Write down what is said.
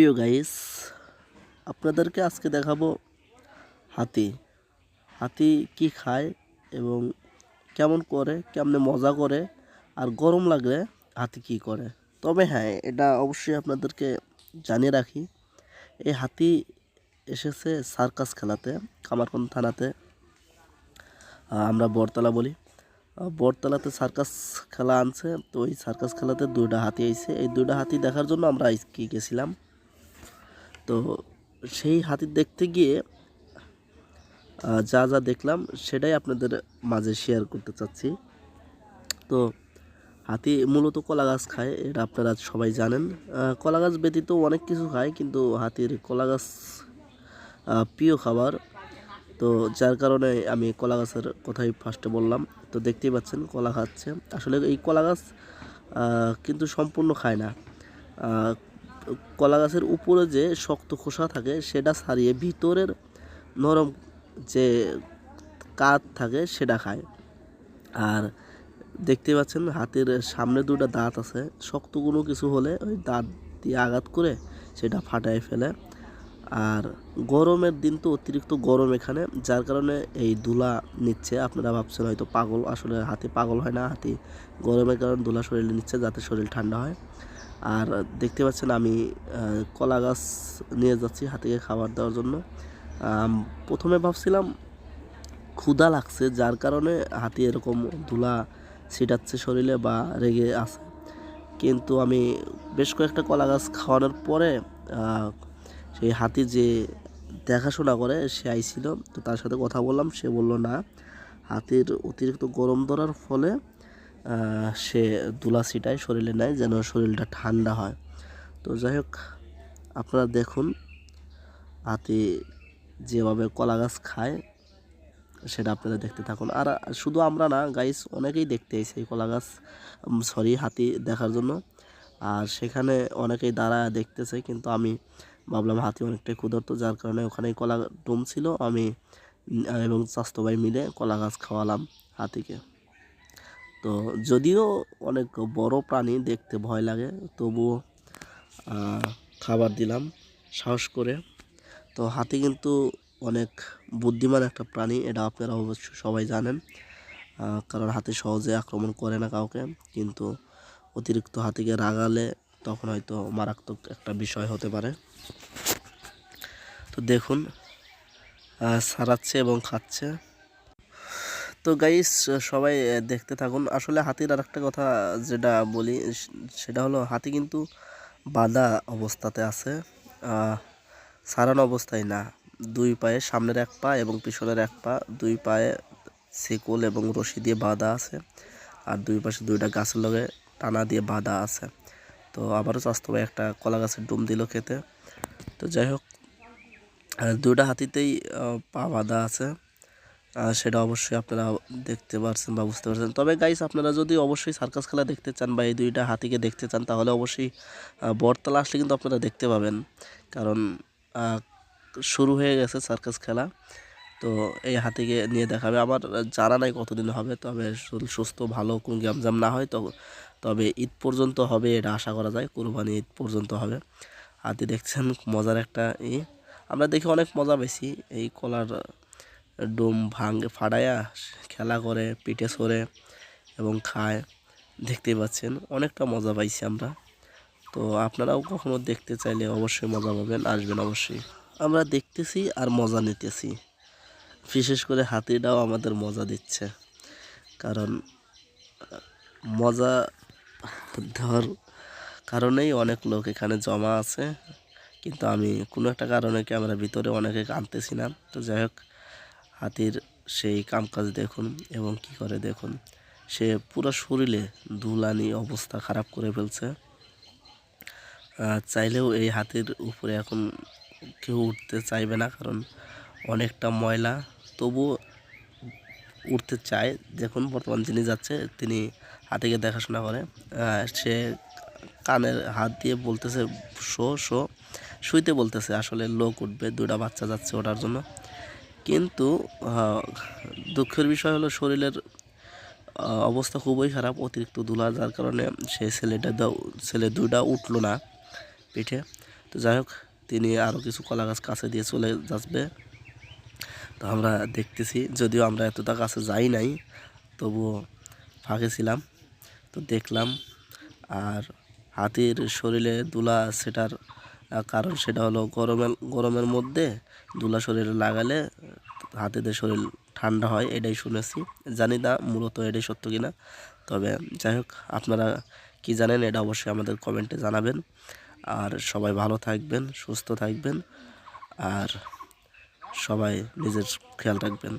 প্রিয় গাইস আপনাদেরকে আজকে দেখাবো হাতি। হাতি কি খায় এবং কেমন করে, কেমনে মজা করে আর গরম লাগলে হাতি কি করে। তবে হ্যাঁ এটা অবশ্যই আপনাদেরকে জানিয়ে রাখি, এই হাতি এসেছে সার্কাস খেলাতে, কামারকন্দ থানাতে। আমরা বরতলা বলি। বরতলাতে সার্কাস খেলা আনছে, তো ওই সার্কাস খেলাতে দুইটা হাতি আইছে। এই দুইটা হাতি দেখার জন্য আমরা আজকে গেছিলাম? তো সেই হাতি দেখতে গিয়ে যা যা দেখলাম সেটাই আপনাদের মাঝে শেয়ার করতে চাচ্ছি। তো হাতি মূলত কলা গাছ খায়, এটা আপনারা সবাই জানেন। কলা গাছ ব্যতীত অনেক কিছু খায়, কিন্তু হাতির কলা গাছ প্রিয় খাবার। তো যার কারণে আমি কলা গাছের কথাই ফার্স্টে বললাম। তো দেখতেই পাচ্ছেন কলা খাচ্ছে। আসলে এই কলা গাছ কিন্তু সম্পূর্ণ খায় না। কলা গাছের উপরে যে শক্ত খোসা থাকে, সেটা ছাড়িয়ে ভিতরের নরম যে কাঠ থাকে, সেটা খায়। আর দেখতে পাচ্ছেন, হাতের সামনে দুটো দাঁত আছে। শক্ত কোনো কিছু হলে ওই দাঁত দিয়ে আঘাত করে সেটা ফাটায় ফেলে। আর গরমের দিন তো অতিরিক্ত গরম এখানে, যার কারণে এই ধুলা নিচ্ছে। আপনারা ভাবছেন হয়তো পাগল, আসলে হাতি পাগল হয় না। হাতি গরমের কারণে ধুলা শরীরে নিচ্ছে, যাতে শরীর ঠান্ডা হয়। আর দেখতে পাচ্ছেন আমি কলা গাছ নিয়ে যাচ্ছি হাতিকে খাবার দেওয়ার জন্য। প্রথমে ভাবছিলাম ক্ষুধা লাগছে, যার কারণে হাতি এরকম ধুলা ছিটাচ্ছে শরীরে বা রেগে আছে। কিন্তু আমি বেশ কয়েকটা কলা গাছ খাওয়ানোর পরে সেই হাতি যে দেখাশোনা করে, সে আইছিল। তো তার সাথে কথা বললাম, সে বলল, না, হাতির অতিরিক্ত গরম ধরার ফলে সে দুলা ছিটায় শরীরে নেয় যেন শরীরটা ঠান্ডা হয়। তো যাই হোক, আপনারা দেখুন, হাতি যেভাবে কলা গাছ খায়, সেটা আপনারা দেখতে থাকুন। আর শুধু আমরা না গাইস অনেকেই দেখতে এসে এই কলা গাছ সরি হাতি দেখার জন্য। আর সেখানে অনেকেই দাঁড়া দেখতেছে, কিন্তু আমি ভাবলাম হাতি অনেকটাই ক্ষুধার্ত, যার কারণে ওখানেই কলা ডুম ছিল আমি এবং স্বাস্থ্য ভাই মিলে কলা গাছ খাওয়ালাম হাতিকে। তো যদিও অনেক বড় প্রাণী দেখতে ভয় লাগে, তবুও খাবার দিলাম, সাহস করে। তো হাতি কিন্তু অনেক বুদ্ধিমান একটা প্রাণী, এটা আপনারা অবশ্য সবাই জানেন। কারণ হাতি সহজে আক্রমণ করে না কাউকে, কিন্তু অতিরিক্ত হাতিকে রাগালে তখন হয়তো মারাত্মক একটা বিষয় হতে পারে। তো দেখুন সারাচ্ছে এবং খাচ্ছে। তো গাইস সবাই দেখতে থাকুন। আসলে হাতির আর একটা কথা যেটা বলি সেটা হলো হাতি কিন্তু বাঁধা অবস্থাতে আছে। সারানো অবস্থায় না। দুই পায়ে সামনের এক পা এবং পিছনের এক পা, দুই পায়ে শিকল এবং রশি দিয়ে বাঁধা আছে আর দুই পাশে দুইটা গাছের লগে টানা দিয়ে বাঁধা আছে। তো আবারও স্বাস্থ্য একটা কলা গাছের ডুম দিল খেতে। তো যাই হোক দুইটা হাতিতেই পা বাঁধা আছে। সেটা অবশ্যই আপনারা দেখতে পারছেন বা বুঝতে পারছেন। তবে গাইস আপনারা যদি অবশ্যই সার্কাস খেলা দেখতে চান বা এই দুইটা হাতিকে দেখতে চান তাহলে অবশ্যই আহ, বটতলা আসলে কিন্তু আপনারা দেখতে পাবেন। কারণ শুরু হয়ে গেছে সার্কাস খেলা তো এই হাতিকে নিয়ে দেখাবে। আমার জানা নাই কতদিন হবে তবে সুস্থ ভালো কোনো গ্যামজাম না হয় তো তবে ঈদ পর্যন্ত হবে এটা আশা করা যায় কোরবানি ঈদ পর্যন্ত হবে। হাতি দেখছেন মজার একটা ই। আমরা দেখি অনেক মজা পেয়েছি এই কলার ডোম ভাঙে ফাড়ায়া খেলা করে, পিঠে সরে এবং খায়। দেখতেই পাচ্ছেন, অনেকটা মজা পাইছি আমরা। তো আপনারাও কখনো দেখতে চাইলে অবশ্যই মজা পাবেন, আসবেন অবশ্যই। আমরা দেখতেছি আর মজা নিতেছি। বিশেষ করে হাতিটাও আমাদের মজা দিচ্ছে। কারণ, মজা দেওয়ার কারণেই অনেক লোক এখানে জমা আছে। কিন্তু আমি কোনো একটা কারণে ক্যামেরার ভিতরে অনেকে আনতেছি না। তো যাই হোক হাতির সেই কামকাজ দেখুন এবং কি করে দেখুন। সে পুরো শরীরে দুলানি অবস্থা খারাপ করে ফেলছে। চাইলেও এই হাতির উপরে এখন কেউ উঠতে চাইবে না, কারণ অনেকটা ময়লা। তবুও উঠতে চায়। দেখুন, বর্তমান যিনি যাচ্ছে, তিনি হাতিকে দেখাশোনা করে। সে কানের হাত দিয়ে বলতেছে, শো শো। শুইতে বলতেছে, আসলে লোক উঠবে দুটা বাচ্চা যাচ্ছে ওঠার জন্য। কিন্তু দুঃখের বিষয় হলো শরীরের অবস্থা খুবই খারাপ, অতিরিক্ত ধুলা, যার কারণে সে ছেলেটা ছেলে দুইটা উঠল না পিঠে। তো যাই হোক, তিনি আরও কিছু কলা গাছ কাছে দিয়ে চলে যাবে তো আমরা দেখতেছি, যদিও আমরা এতটা কাছে যাই নাই, তবুও ফাঁকে ছিলাম, তো দেখলাম। আর হাতির শরীরে দুলা সেটার কারণ সেটা হলো গরমের গরমের মধ্যে দুলা শরীরে লাগালে হাতিদের শরীর ঠান্ডা হয়, এটাই শুনেছি। জানি না মূলত এটাই সত্য কিনা। তবে যাই হোক, আপনারা কি জানেন, এটা অবশ্যই আমাদের কমেন্টে জানাবেন। আর সবাই ভালো থাকবেন, সুস্থ থাকবেন, আর সবাই নিজের খেয়াল রাখবেন।